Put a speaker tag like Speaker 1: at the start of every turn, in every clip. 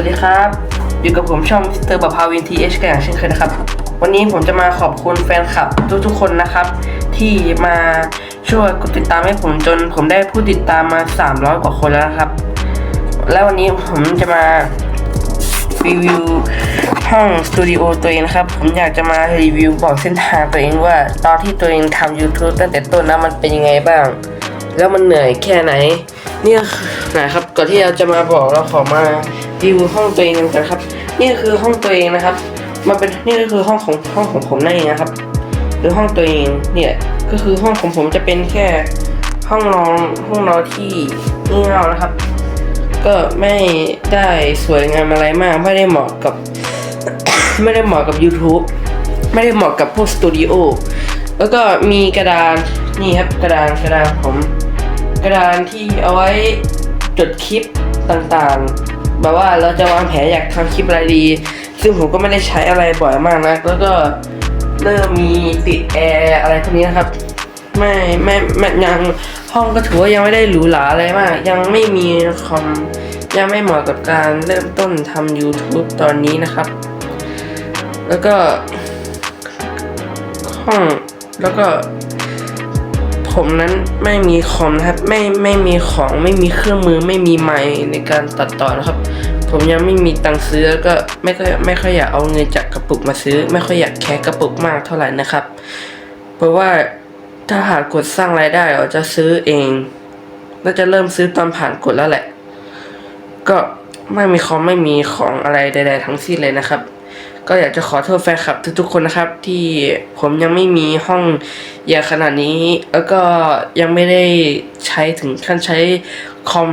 Speaker 1: สวัสดีครับ อยู่กับผมช่องมิสเตอร์บะพาวินทีเอชกันอย่างเช่นเคยนะครับ วันนี้ผมจะมาขอบคุณแฟนคลับทุกๆคนนะครับ ที่มาช่วยกดติดตามให้ผมจนผมได้ผู้ติดตามมา 300 กว่าคนแล้วนะครับ แล้ววันนี้ผมจะมารีวิวห้องสตูดิโอตัวเองนะครับ ผมอยากจะมารีวิวบอกเส้นทางตัวเองว่า ตอนที่ตัวเองทำ YouTube ตั้งแต่ต้นนะมันเป็นยังไงบ้าง แล้วมันเหนื่อยแค่ไหน นี่ก็คือนะครับก่อนที่เราจะมาบอกเราขอมา รีวิวห้องตัวเองกันก่อนครับ นี่คือห้องตัวเองนะครับมันเป็นนี่ก็คือห้องของห้องของผมนั่นเองนะครับ หรือห้องตัวเองเนี่ยก็คือห้องของผมจะเป็นแค่ห้องนอนห้องนอนที่งี่เง่านะครับ ก็ไม่ได้สวยงามอะไรมาก ไม่ได้เหมาะกับ ไม่ได้เหมาะกับ YouTube ไม่ได้เหมาะกับพวกสตูดิโอแล้วก็มีกระดานนี่ครับกระดานกระดานผม กระดานที่เอาไว้จดคลิปต่างๆ แบบว่าเราจะวางแผนอยากทำคลิปอะไรดี ซึ่งผมก็ไม่ได้ใช้อะไรบ่อยมากนะแล้วก็เริ่มมีติดแอร์อะไรพวกนี้นะครับ ไม่ไม่ไม่ยังห้องก็ถือว่ายังไม่ได้หรูหราอะไรมาก ยังไม่มีคอมยังไม่เหมาะกับการเริ่มต้นทำ YouTube ตอนนี้นะครับ แล้วก็ห้องแล้วก็ ผมนั้นไม่มีคอมนะครับไม่ไม่มีของไม่มีเครื่องมือไม่มีไมค์ในการตัดต่อนะครับ ผมยังไม่มีตังค์ซื้อแล้วก็ไม่ค่อยไม่ค่อยอยากเอาเงินจากกระปุกมาซื้อ ไม่ค่อยอยากแค่กระปุกมากเท่าไหร่นะครับ เพราะว่าถ้าหากกดสร้างรายได้เราจะซื้อเองน่าจะเริ่มซื้อตอนผ่านกดแล้วแหละ ก็ไม่มีคอมไม่มีของอะไรใด ๆ ทั้งสิ้นเลยนะครับ ก็อยากจะขอโทษแฟนคลับทุกๆคนนะครับ ที่ผมยังไม่มีห้องใหญ่ขนาดนี้ แล้วก็ยังไม่ได้ใช้ถึงขั้นใช้คอม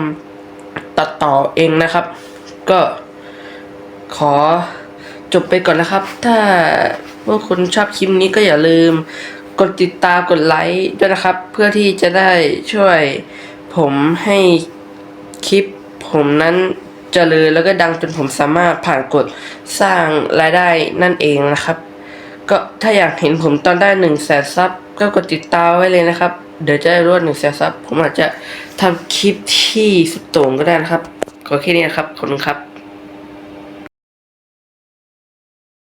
Speaker 1: ตัดต่อเองนะครับ ก็ขอจบไปก่อนนะครับ ถ้าพวกคุณชอบคลิปนี้ก็อย่าลืม กดติดตามกดไลค์ด้วยนะครับ เพื่อที่จะได้ช่วยผมให้คลิปผมนั้น เจริญแล้วก็ดังจนผมสามารถผ่านกฎสร้างรายได้นั่นเองนะครับ ก็ถ้าอยากเห็นผมตอนได้หนึ่งแสนซับก็กดติดตามไว้เลยนะครับ เดี๋ยวจะได้รวดหนึ่งแสนซับผมอาจจะทำคลิปที่สุดโต่งก็ได้นะครับขอแค่นี้นะครับขอบคุณครับ